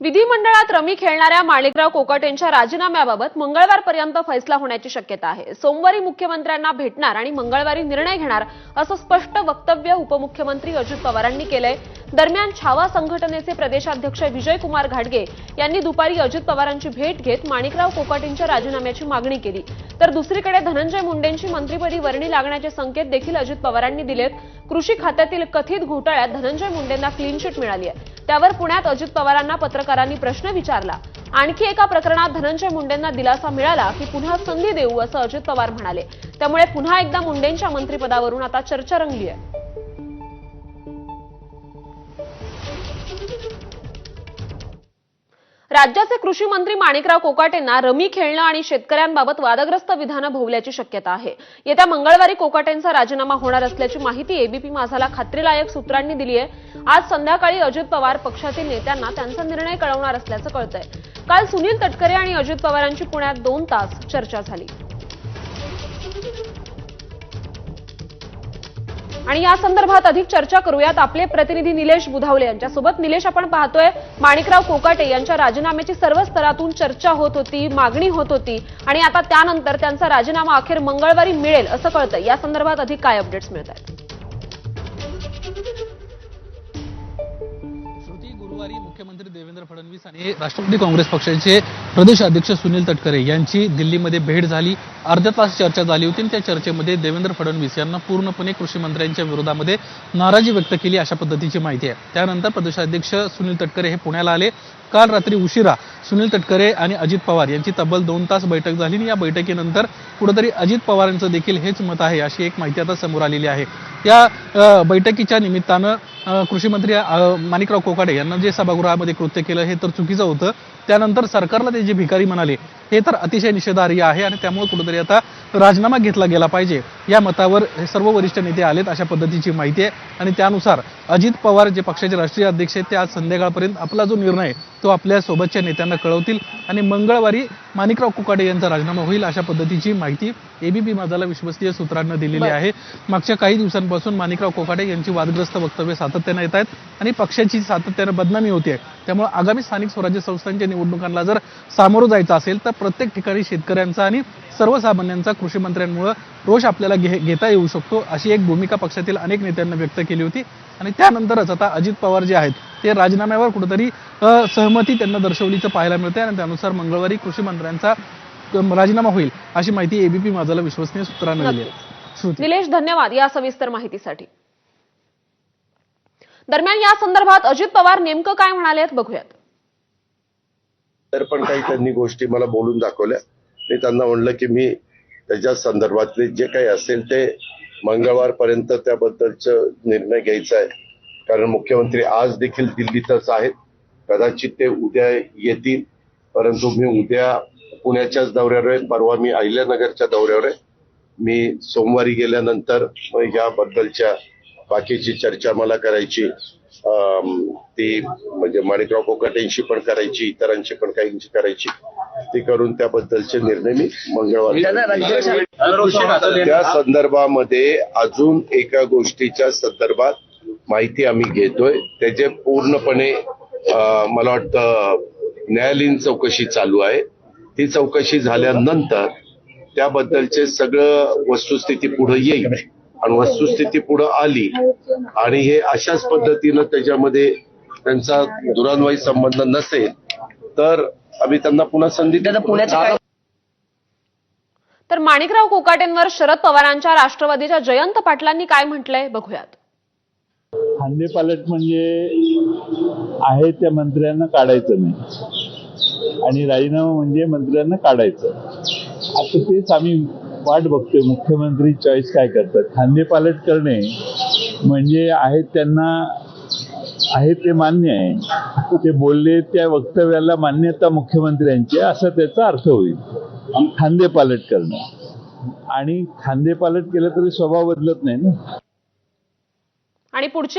विधिमंडळात रमी खेळणाऱ्या माणिकराव कोकाटेंच्या राजीनाम्याबाबत मंगळवारपर्यंत फैसला होण्याची शक्यता आहे. सोमवारी मुख्यमंत्र्यांना भेटणार आणि मंगळवारी निर्णय घेणार असं स्पष्ट वक्तव्य उपमुख्यमंत्री अजित पवारांनी केलंय. दरम्यान छावा संघटनेचे प्रदेशाध्यक्ष विजयकुमार घाडगे यांनी दुपारी अजित पवारांची भेट घेत माणिकराव कोकाटेंच्या राजीनाम्याची मागणी केली. तर दुसरीकडे धनंजय मुंडेंची मंत्रिपदी वर्णी लागण्याचे संकेत देखील अजित पवारांनी दिलेत. कृषी खात्यातील कथित घोटाळ्यात धनंजय मुंडेंना क्लीन चिट मिळाली आहे. त्यावर पुण्यात अजित पवारांना पत्रकारांनी प्रश्न विचारला. आणखी एका प्रकरणात धनंजय मुंडेंना दिलासा मिळाला की पुन्हा संधी देऊ असं अजित पवार म्हणाले. त्यामुळे पुन्हा एकदा मुंडेंच्या मंत्रिपदावरून आता चर्चा रंगली आहे राज्याचे कृषी मंत्री माणिकराव कोकाटेंना रमी खेळणं आणि शेतकऱ्यांबाबत वादग्रस्त विधानं भोवल्याची शक्यता आहे. येत्या मंगळवारी कोकाटेंचा राजीनामा होणार असल्याची माहिती एबीपी माझाला खात्रीलायक सूत्रांनी दिली आहे. आज संध्याकाळी अजित पवार पक्षातील नेत्यांना त्यांचा निर्णय कळवणार असल्याचं कळतंय. काल सुनील तटकरे आणि अजित पवारांची पुण्यात दोन तास चर्चा झाली. आणि या संदर्भात अधिक चर्चा करूयात. आपले प्रतिनिधी निलेश बुधावले यांच्यासोबत. निलेश आपण पाहतोय माणिकराव कोकाटे यांच्या राजीनाम्याची सर्व स्तरातून चर्चा होत होती मागणी होत होती. आणि आता त्यानंतर त्यांचा राजीनामा अखेर मंगळवारी मिळेल असं कळतंय. या संदर्भात अधिक काय अपडेट्स मिळत आहेत? गुरुवारी मुख्यमंत्री देवेंद्र फडणवीस आणि राष्ट्रवादी काँग्रेस पक्षाचे प्रदेश अध्यक्ष सुनील तटकरे यांची दिल्लीमध्ये भेट झाली. अर्ध्या तास चर्चा झाली होती आणि त्या चर्चेमध्ये देवेंद्र फडणवीस यांना पूर्णपणे कृषी मंत्र्यांच्या विरोधामध्ये नाराजी व्यक्त केली अशा पद्धतीची माहिती आहे. त्यानंतर प्रदेशाध्यक्ष सुनील तटकरे हे पुण्याला आले. काल रात्री उशिरा सुनील तटकरे आणि अजित पवार यांची तब्बल दोन तास बैठक झाली आणि या बैठकीनंतर कुठेतरी अजित पवारांचं देखील हेच मत आहे अशी एक माहिती आता समोर आलेली आहे. या बैठकीच्या निमित्तानं कृषी मंत्री माणिकराव कोकाडे यांना जे सभागृहामध्ये कृत्य केलं हे तर चुकीचं होतं. त्यानंतर सरकारला ते जे भिकारी म्हणाले हे तर अतिशय निषेधार्ह आहे आणि त्यामुळे कुठेतरी आता राजीनामा घेतला गेला पाहिजे. या मतावर हे सर्व वरिष्ठ नेते आलेत अशा पद्धतीची माहिती आहे. आणि त्यानुसार अजित पवार जे पक्षाचे राष्ट्रीय अध्यक्ष आहेत ते आज संध्याकाळपर्यंत आपला जो निर्णय आहे, तो आपल्या सोबतच्या नेत्यांना कळवतील. आणि मंगळवारी माणिकराव कुकाडे यांचा राजीनामा होईल अशा पद्धतीची माहिती एबीपी माझाला विश्वसनीय सूत्रांना दिलेली आहे. मागच्या काही दिवसांपासून माणिकराव कोकाटे यांची वादग्रस्त वक्तव्य सातत्यानं येत आहेत. आणि पक्षाची सातत्यानं बदनामी होते त्यामुळे आगामी स्थानिक स्वराज्य संस्थांच्या निवडणुकांना जर सामोरं जायचं असेल तर प्रत्येक ठिकाणी शेतकऱ्यांचा आणि सर्वसामान्यांचा कृषी मंत्र्यांमुळे रोष आपल्याला घे घेता येऊ शकतो अशी एक भूमिका पक्षातील अनेक नेत्यांना व्यक्त केली होती. आणि त्यानंतरच आता अजित पवार जे आहेत ते राजीनाम्यावर कुठेतरी सहमती त्यांना दर्शवलीचं पाहायला मिळते आणि त्यानुसार मंगळवारी कृषी मंत्र्यांचा राजीनामा होईल अशी माहिती एबीपी माझाला विश्वसनीय सूत्रांना दिली आहे. निलेश धन्यवाद या सविस्तर माहितीसाठी. दरम्यान या संदर्भात अजित पवार नेमकं काय म्हणाले बघूयात. तर पण काही त्यांनी गोष्टी मला बोलून दाखवल्या. मी त्यांना म्हणलं की मी त्याच्या संदर्भातले जे काही असेल ते मंगळवारपर्यंत त्याबद्दलच निर्णय घ्यायचा आहे. कारण मुख्यमंत्री आज देखील दिल्लीतच आहेत. कदाचित ते उद्या येतील. परंतु मी उद्या पुण्याच्याच दौऱ्यावर आहे. परवा मी अहिल्यानगरच्या दौऱ्यावर आहे. मी सोमवारी गेल्यानंतर मग याबद्दलच्या बाकीची चर्चा मला करायची. ती म्हणजे माणिकराव कोकाटेंशी पण करायची इतरांशी पण काहींची करायची. ती करून त्याबद्दलचे निर्णय मी मंगळवार त्या संदर्भामध्ये अजून एका गोष्टीच्या संदर्भात माहिती आम्ही घेतोय. त्याचे पूर्णपणे मला वाटतं न्यायालयीन चौकशी चालू आहे. ती चौकशी झाल्यानंतर त्याबद्दलचे सगळं वस्तुस्थिती पुढे येईल. आणि वस्तुस्थिती पुढे आली आणि हे अशाच पद्धतीनं त्याच्यामध्ये त्यांचा दुरान्वयी संबंध नसेल तर आम्ही त्यांना पुन्हा संधी. तर माणिकराव कोकाटेंवर शरद पवारांच्या राष्ट्रवादीच्या जयंत पाटलांनी काय म्हटलंय बघूयात. खांदेपालट म्हणजे आहे त्या मंत्र्यांना काढायचं नाही. आणि राजीनामा म्हणजे मंत्र्यांना काढायचं. आता तेच आम्ही वाट बघतोय. मुख्यमंत्री चॉईस काय करतात? खांदेपालट करणे म्हणजे आहेत त्यांना आहे ते मान्य आहे. ते बोलले त्या वक्तव्याला मान्यता मुख्यमंत्र्यांची असा त्याचा अर्थ होईल. खांदेपालट करणं. आणि खांदेपालट केलं तरी स्वभाव बदलत नाही ना. आणि पुढचे